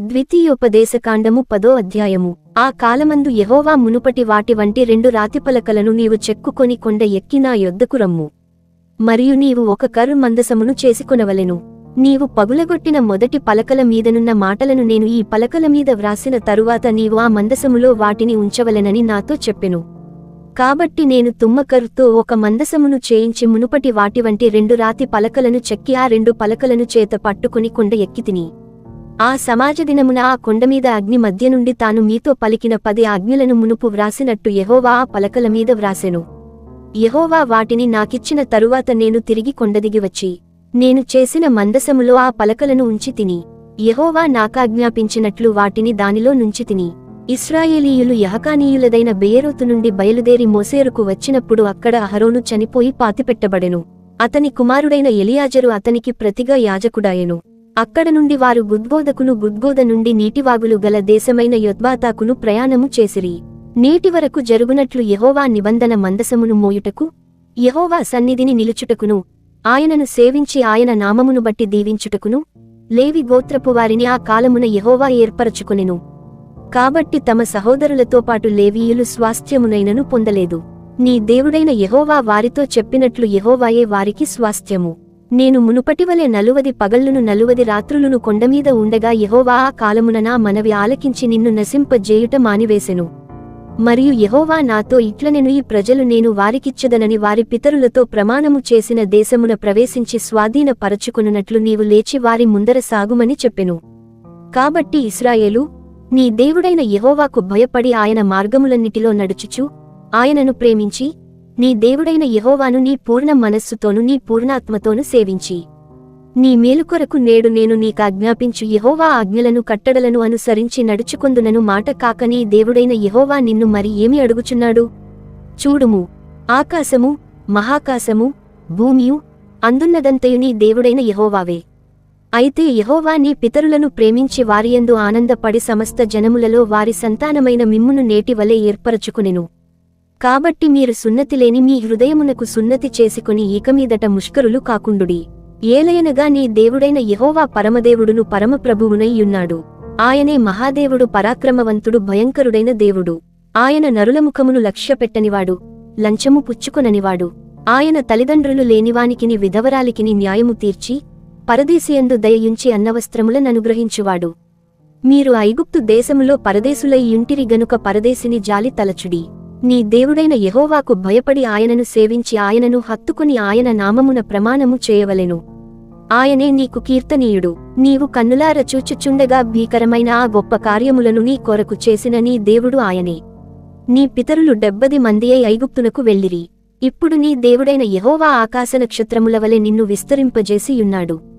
ద్వితీయోపదేశకాండము పదో అధ్యాయము. ఆ కాలమందు యహోవా మునుపటి వాటి వంటి రెండు రాతిపలకలను నీవు చెక్కుకొని కొండ ఎక్కి నా యొద్దకు రమ్ము. మరియు నీవు ఒక కరు మందసమును చేసుకొనవలెను. నీవు పగులగొట్టిన మొదటి పలకల మీదనున్న మాటలను నేను ఈ పలకల మీద వ్రాసిన తరువాత నీవు ఆ మందసములో వాటిని ఉంచవలెనని నాతో చెప్పెను. కాబట్టి నేను తుమ్మకరుతో ఒక మందసమును చేయించి మునుపటి వాటి వంటి రెండు రాతి పలకలను చెక్కి ఆ రెండు పలకలను చేత పట్టుకుని కొండ ఎక్కితిని ఆ సమాజ దినమున ఆ కొండమీద అగ్ని మధ్య నుండి తాను మీతో పలికిన పది ఆజ్ఞలను మునుపు వ్రాసినట్టు యహోవా ఆ పలకల మీద వ్రాసెను. యహోవా వాటిని నాకిచ్చిన తరువాత నేను తిరిగి కొండదిగి వచ్చి నేను చేసిన మందసములో ఆ పలకలను ఉంచి తిని యహోవా నాకాజ్ఞాపించినట్లు వాటిని దానిలో నుంచి తిని. ఇస్రాయేలీయులు యహకానీయులదైన బెయేరోతు నుండి బయలుదేరి మోసేరుకు వచ్చినప్పుడు అక్కడ అహరోను చనిపోయి పాతిపెట్టబడెను. అతని కుమారుడైన ఎలియాజరు అతనికి ప్రతిగా యాజకుడాయెను. అక్కడ నుండి వారు గుద్బోధకును గుద్బోధ నుండి నీటివాగులు గల దేశమైన యొద్బాతాకును ప్రయాణము చేసిరి. నేటి వరకు జరుగునట్లు యెహోవా నిబంధన మందసమును మోయుటకు యహోవా సన్నిధిని నిలుచుటకును ఆయనను సేవించి ఆయన నామమును బట్టి దీవించుటకును లేవి గోత్రపు వారిని ఆ కాలమున యహోవా ఏర్పరచుకొనెను. కాబట్టి తమ సహోదరులతో పాటు లేవీయులు స్వాస్థ్యమునైనను పొందలేదు. నీ దేవుడైన యహోవా వారితో చెప్పినట్లు యెహోవాయే వారికి స్వాస్థ్యము. నేను మునుపటివలే నలువది పగళ్ళును నలువది రాత్రులును కొండమీద ఉండగా యహోవా ఆ కాలమున నా మనవి ఆలకించి నిన్ను నశింపజేయుట మానివేసెను. మరియు యహోవా నాతో ఇట్లనెను ఈ ప్రజలు నేను వారికిచ్చదనని వారి పితరులతో ప్రమాణము చేసిన దేశమున ప్రవేశించి స్వాధీనపరచుకొనున్నట్లు నీవు లేచి వారి ముందర సాగుమని చెప్పెను. కాబట్టి ఇస్రాయేలు నీ దేవుడైన యహోవాకు భయపడి ఆయన మార్గములన్నిటిలో నడుచుచు ఆయనను ప్రేమించి నీ దేవుడైన యహోవాను నీ పూర్ణ మనస్సుతోను నీ పూర్ణాత్మతోను సేవించి. నీ మేలుకొరకు నేడు నేను నీకాజ్ఞాపించు యహోవా ఆజ్ఞలను కట్టడలను అనుసరించి నడుచుకొందునను మాట కాక నీ దేవుడైన యహోవా నిన్ను మరి ఏమి అడుగుచున్నాడు? చూడుము. ఆకాశము మహాకాశము భూమియు అందున్నదంతయు నీ దేవుడైన యహోవావే. అయితే యహోవా నీ పితరులను ప్రేమించి వారియందు ఆనందపడి సమస్త జనములలో వారి సంతానమైన మిమ్మును నేటివలే ఏర్పరచుకునెను. కాబట్టి మీరు సున్నతిలేని మీ హృదయమునకు సున్నతి చేసుకుని ఇకమీదట ముష్కరులు కాకుండుడి. ఏలయనగా నీ దేవుడైన యహోవా పరమదేవుడును పరమప్రభువునయ్యున్నాడు. ఆయనే మహాదేవుడు పరాక్రమవంతుడు భయంకరుడైన దేవుడు. ఆయన నరులముఖమును లక్ష్యపెట్టనివాడు లంచము పుచ్చుకొననివాడు. ఆయన తల్లిదండ్రులు లేనివానికిని విధవరాలికిని న్యాయము తీర్చి పరదేశియందు దయయుంచి అన్నవస్త్రములననుగ్రహించువాడు మీరు ఐగుప్తు దేశములో పరదేశులై యుంటిరి గనుక పరదేశిని జాలి తలచుడి. నీ దేవుడైన యహోవాకు భయపడి ఆయనను సేవించి ఆయనను హత్తుకుని ఆయన నామమున ప్రమాణము చేయవలెను. ఆయనే నీకు కీర్తనీయుడు. నీవు కన్నులార చూచుచుండగా భీకరమైన ఆ గొప్ప కార్యములను నీ కొరకు చేసిన నీ దేవుడు ఆయనే. నీ పితరులు డెబ్బది మందియై ఐగుప్తునకు వెళ్ళిరి. ఇప్పుడు నీ దేవుడైన యహోవా ఆకాశ నక్షత్రముల వలె నిన్ను విస్తరింపజేసి యున్నాడు